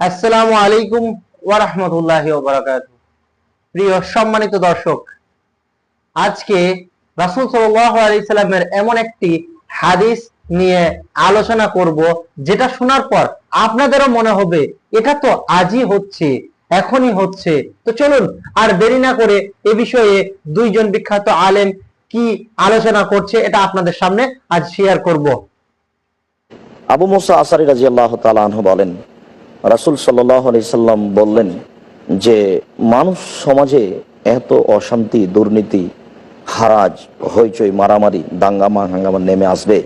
আসসালামু আলাইকুম প্রিয় সম্মানিত দর্শক, আজকে এমন একটি হাদিস নিয়ে আলোচনা করব, যেটা শোনার পর আপনাদেরও মনে হবে, এটা তো আজই হচ্ছে, এখনই হচ্ছে। তো চলুন আর দেরি না করে এ বিষয়ে দুইজন বিখ্যাত আলেম কি আলোচনা করছে, এটা আপনাদের সামনে আজ শেয়ার করব। আবু মোসা আসারি রাজি আল্লাহ তালাহ বলেন রাসুল সাল্লাম বললেন যে মানুষ সমাজে এত অশান্তি দুর্নীতি হারাজ হইচই মারামারি দাঙ্গামা হাঙ্গামা নেমে আসবে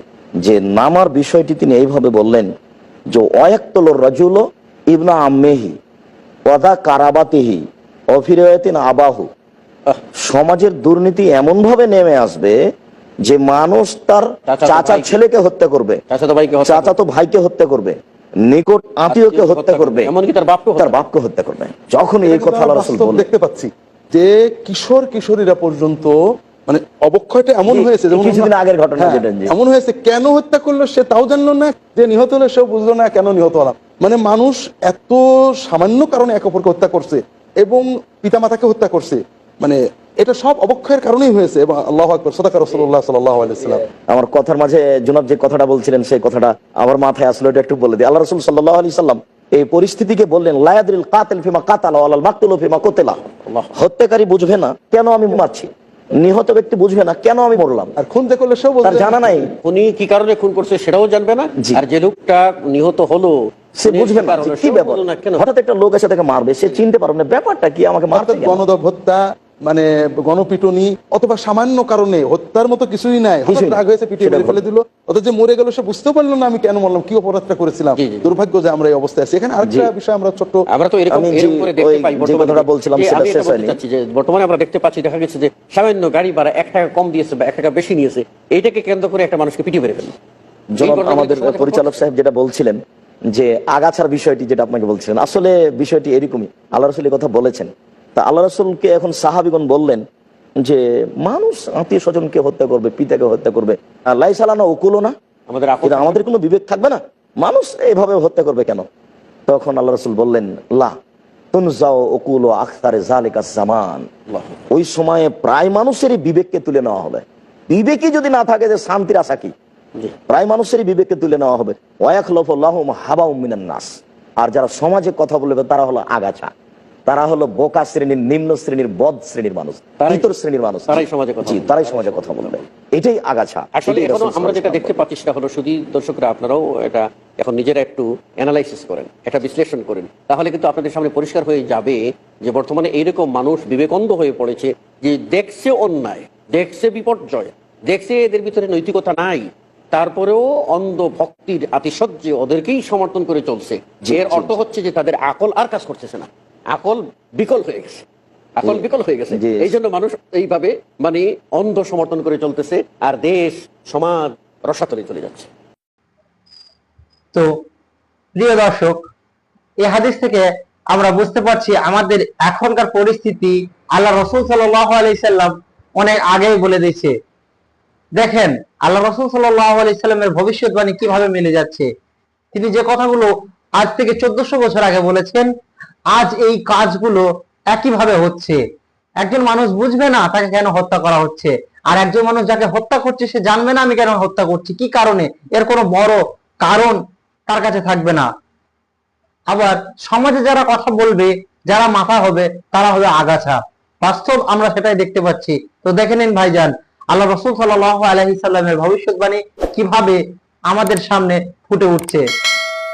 যে নামার বিষয়টি তিনি এইভাবে বললেন যে অয়াক্তল রাজুল ইবনা আম্মেহি ওদা কারাবাতিহি অফিরায়তিন আবাহু। সমাজের দুর্নীতি এমন ভাবে নেমে আসবে যে মানুষ তার চাচার ছেলেকে হত্যা করবে চাচা তো ভাইকে হত্যা করবে। নিকট আত্মীয়কে হত্যা করবে। এমনকি তার বাপকে তার বাপকে হত্যা করবে। যখন এই কথা আল্লাহ রাসূল দেখতে পাচ্ছি যে কিশোর কিশোরীরা পর্যন্ত মানে অবক্ষয়টা এমন হয়েছে কিছুদিন আগের ঘটনা হ্যাঁ, যেটা, এমন হয়েছে কেন হত্যা করল সে তাও জানলো না যে নিহত হলো সেও বুঝলো না কেন নিহত হলাম? মানে মানুষ এত সামান্য কারণে এক অপরকে হত্যা করছে এবং পিতামাতাকে হত্যা করছে। মানে এটা সব অবক্ষয়ের কারণেই হয়েছে এবং আল্লাহ আকবর সদাকা রসুল্লাহ সাল্লাহ আলাইসাল্লাম আমার কথার মাঝে জুনাব যে কথাটা বলছিলেন সেই কথাটা আমার মাথায় আসলো এটা একটু বলে দিই। আল্লাহ রসুল সাল্লাহ আলি সাল্লাম এই পরিস্থিতিকে বললেন লায়াদুল কাতেল ফিমা কাতালা মাকতুল ফিমা কোতেলা। হত্যাকারী বুঝবে না কেন আমি মারছি। নিহত ব্যক্তি বুঝবে না কেন আমি মরলাম। আর খুন দেখলে সেও তার জানা নাই। উনি কি কারণে খুন করছে সেটাও জানবে না? আর যে লোকটা নিহত হলো সে বুঝবে না কি ব্যাপার। বুঝলো না কেন? হঠাৎ একটা লোক এসে তাকে মারবে সে চিনতে পারবে না। ব্যাপারটা কি আমাকে মারতে হত্যা মানে গণপিটুনি অথবা সামান্য কারণে হত্যার মতো কিছুই নাই। হঠাৎ রাগ হয়েছে পিটিয়ে মেরে ফেলে দিল। অথচ যে মরে গেল সে বুঝতে পারল না আমি কেন মরলাম কি অপরাধটা করেছিলাম। দুর্ভাগ্য যে আমরা এই অবস্থায় আছি। এখানে আরেকটা বিষয় আমরা ছোট্ট আমরা তো এরকম এরকম করে দেখতে পাই বর্তমানে। বলছিলাম যে সেটা শেষ হয়নি। যে বর্তমানে আমরা দেখতে পাচ্ছি দেখা গেছে যে সামান্য গাড়ি ভাড়া এক টাকা কম দিয়েছে বা এক টাকা বেশি নিয়েছে এইটাকে কেন্দ্র করে একটা মানুষকে পিটিয়ে মেরে ফেলল। জনাব আমাদের পরিচালক সাহেব যেটা বলছিলেন যে আগাছার বিষয়টি যেটা আপনাকে বলছিলেন আসলে বিষয়টি এরকমই। আল্লাহ রসুল কথা বলেছেন। তা আল্লাহ রসুলকে এখন সাহাবিগণ বললেন যে মানুষ আত্মীয় স্বজনকে হত্যা করবে পিতাকে হত্যা করবে। আর লাই সালানো ওকুলো না। আমাদের আমাদের কোনো বিবেক থাকবে না। মানুষ এইভাবে হত্যা করবে কেন? তখন আল্লাহ রসুল বললেন লা জামান। ওই সময়ে প্রায় মানুষেরই বিবেককে তুলে নেওয়া হবে। বিবেকই যদি না থাকে যে শান্তির আশা কি? প্রায় মানুষেরই বিবেককে তুলে নেওয়া হবে। হাবা নাস। আর যারা সমাজে কথা বলবে তারা হলো আগাছা। তারা হলো বোকা শ্রেণির নিম্ন শ্রেণির বদ শ্রেণির মানুষ ইতর শ্রেণির মানুষ। তারাই সমাজে কথা তারাই সমাজে কথা বলবে এটাই আগাছা। আসলে এখনও আমরা যেটা দেখতে পাচ্ছি সেটা হলো শুধু দর্শকরা আপনারাও এটা এখন নিজেরা একটু অ্যানালাইসিস করেন এটা বিশ্লেষণ করেন। তাহলে কিন্তু আপনাদের সামনে পরিষ্কার হয়ে যাবে যে বর্তমানে এইরকম মানুষ বিবেকন্দ হয়ে পড়েছে যে দেখছে অন্যায় দেখছে বিপর্যয় দেখছে এদের ভিতরে নৈতিকতা নাই তারপরেও অন্ধ ভক্তির আতিশয্যে ওদেরকেই সমর্থন করে চলছে। এর অর্থ হচ্ছে যে তাদের আকল আর কাজ করতেছে না। আকল বিকল হয়ে গেছে। আকল বিকল হয়ে গেছে। এই জন্য মানুষ এইভাবে মানে অন্ধ সমর্থন করে চলতেছে আর দেশ সমাজ রসাতলে চলে যাচ্ছে। তো প্রিয় দর্শক এই হাদিস থেকে আমরা বুঝতে পারছি আমাদের এখনকার পরিস্থিতি আল্লাহ রসুল সাল্লাহ আলাইসাল্লাম অনেক আগেই বলে দিয়েছে। দেখেন আল্লাহ রসুল সাল্লাহ আলাইসাল্লামের ভবিষ্যৎবাণী কীভাবে মিলে যাচ্ছে? তিনি যে কথাগুলো আজ থেকে চোদ্দশো বছর আগে বলেছেন আজ এই কাজগুলো একইভাবে হচ্ছে। একজন মানুষ বুঝবে না তাকে কেন হত্যা করা হচ্ছে। আর একজন মানুষ যাকে হত্যা করছে, সে জানবে না আমি কেন হত্যা করছি। কি কারণে? এর কোনো বড় কারণ তার কাছে থাকবে না। আবার সমাজে যারা কথা বলবে, যারা মাথা হবে, তারা হবে আগাছা। বাস্তব আমরা সেটাই দেখতে পাচ্ছি। তো দেখে নিন ভাইজান, আল্লাহ রসুল সাল্লাহ আলহি ভবিষ্যৎবাণী কীভাবে আমাদের সামনে ফুটে উঠছে।